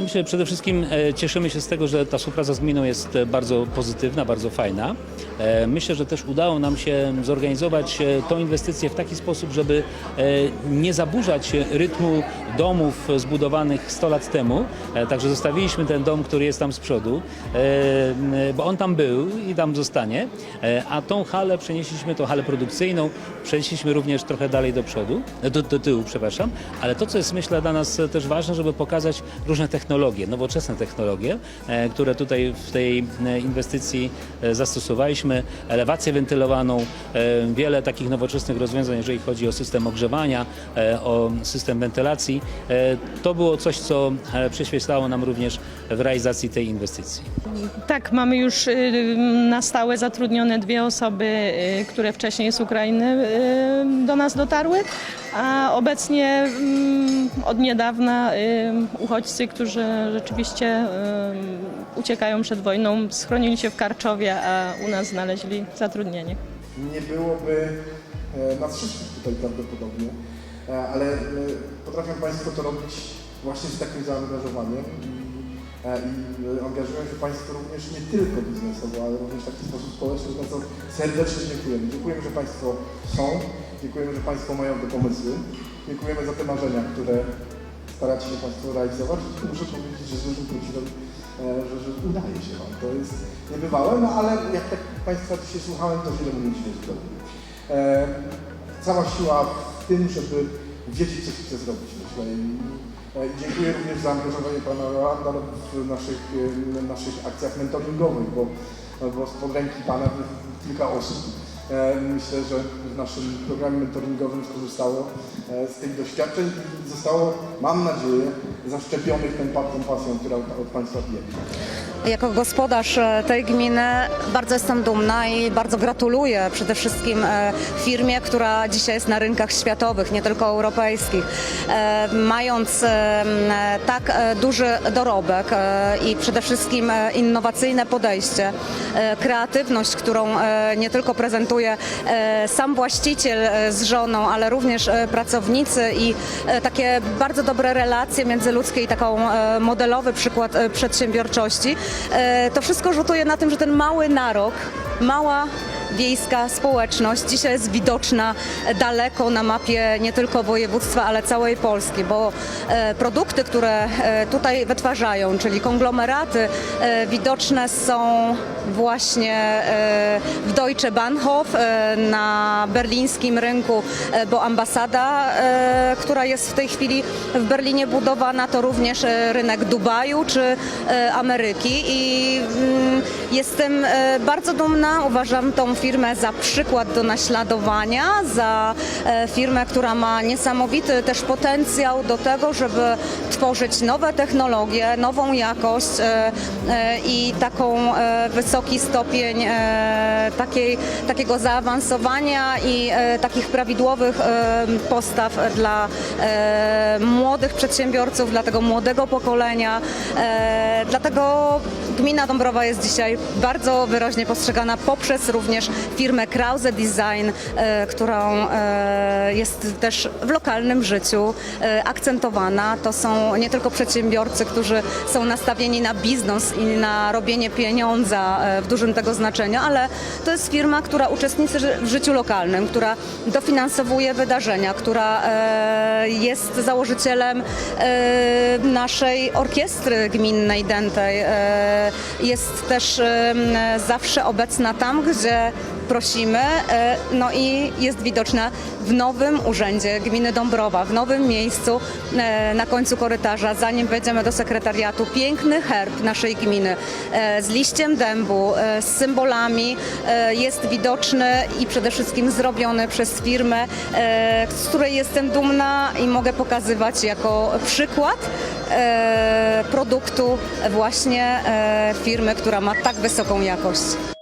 Myślę, że przede wszystkim e, cieszymy się z tego, że ta współpraca z gminą jest e, bardzo pozytywna, bardzo fajna. E, Myślę, że też udało nam się zorganizować tą inwestycję w taki sposób, żeby nie zaburzać rytmu domów zbudowanych 100 lat temu. Także zostawiliśmy ten dom, który jest tam z przodu, bo on tam był i tam zostanie, a tą halę przenieśliśmy, tą halę produkcyjną, przenieśliśmy również trochę dalej do przodu, do, do tyłu, przepraszam, ale to, co jest myślę dla nas też ważne, żeby pokazać różne technologie, nowoczesne technologie, e, które tutaj w tej e, inwestycji e, zastosowaliśmy, elewację wentylowaną, wiele takich nowoczesnych rozwiązań, jeżeli chodzi o system ogrzewania, o system wentylacji. To było coś, co przyświecało nam również w realizacji tej inwestycji. Tak, mamy już y, na stałe zatrudnione dwie osoby, y, które wcześniej z Ukrainy y, do nas dotarły, a obecnie mm, od niedawna uchodźcy, którzy rzeczywiście y, uciekają przed wojną, schronili się w Karczowie, a u nas znaleźli zatrudnienie. nie byłoby e, nas wszystkich tutaj prawdopodobnie, E, ale e, potrafią Państwo to robić właśnie z takim zaangażowaniem i, angażują się Państwo również nie tylko biznesowo, ale również w taki sposób społeczny, za co serdecznie dziękujemy. Dziękujemy, że Państwo są, dziękujemy, że Państwo mają te pomysły, dziękujemy za te marzenia, które staracie się Państwo realizować. Muszę powiedzieć, że z dużym e, że, że udaje się Wam. To jest niebywałe, no ale jak tak Państwa dzisiaj słuchałem, to wiele mówiliśmy zrobić. E, cała siła w tym, żeby wiedzieć, co chce zrobić, myślę. E, dziękuję również za angażowanie Pana Rolanda w naszych, e, naszych akcjach mentoringowych, bo, bo spod ręki Pana kilka osób Myślę, że w naszym programie mentoringowym skorzystało e, z tych doświadczeń i zostało, mam nadzieję, zaszczepionych tą, pa- tą pasją, która od Państwa bije. Jako gospodarz e, tej gminy bardzo jestem dumna i bardzo gratuluję przede wszystkim e, firmie, która dzisiaj jest na rynkach światowych, nie tylko europejskich. E, Mając tak duży dorobek i przede wszystkim innowacyjne podejście, kreatywność, którą nie tylko prezentuje sam właściciel z żoną, ale również pracownicy i takie bardzo dobre relacje międzyludzkie i taką modelowy przykład przedsiębiorczości. E, To wszystko rzutuje na tym, że ten mały narok, mała wiejska społeczność. Dzisiaj jest widoczna daleko na mapie nie tylko województwa, ale całej Polski, bo e, produkty, które e, tutaj wytwarzają, czyli konglomeraty, e, widoczne są właśnie w Deutsche Bahnhof na berlińskim rynku, bo ambasada, która jest w tej chwili w Berlinie budowana, to również rynek Dubaju czy Ameryki. I mm, jestem bardzo dumna, uważam tą firmę za przykład do naśladowania, za e, firmę, która ma niesamowity też potencjał do tego, żeby tworzyć nowe technologie, nową jakość e, e, i taką wysoki stopień takiej, takiego zaawansowania i takich prawidłowych postaw dla młodych przedsiębiorców, dla tego młodego pokolenia. Dlatego gmina Dąbrowa jest dzisiaj bardzo wyraźnie postrzegana poprzez również firmę Krause Design, e, którą e, jest też w lokalnym życiu e, akcentowana. To są nie tylko przedsiębiorcy, którzy są nastawieni na biznes i na robienie pieniądza w dużym tego znaczeniu, ale to jest firma, która uczestniczy w życiu lokalnym, która dofinansowuje wydarzenia, która jest założycielem naszej orkiestry gminnej Dentej. E, Jest też zawsze obecna tam, gdzie prosimy, e, no i jest widoczna w nowym urzędzie gminy Dąbrowa, w nowym miejscu e, na końcu korytarza, zanim wejdziemy do sekretariatu. Piękny herb naszej gminy e, z liściem dębu, z symbolami jest widoczny i przede wszystkim zrobiony przez firmę, z której jestem dumna i mogę pokazywać jako przykład produktu właśnie firmy, która ma tak wysoką jakość.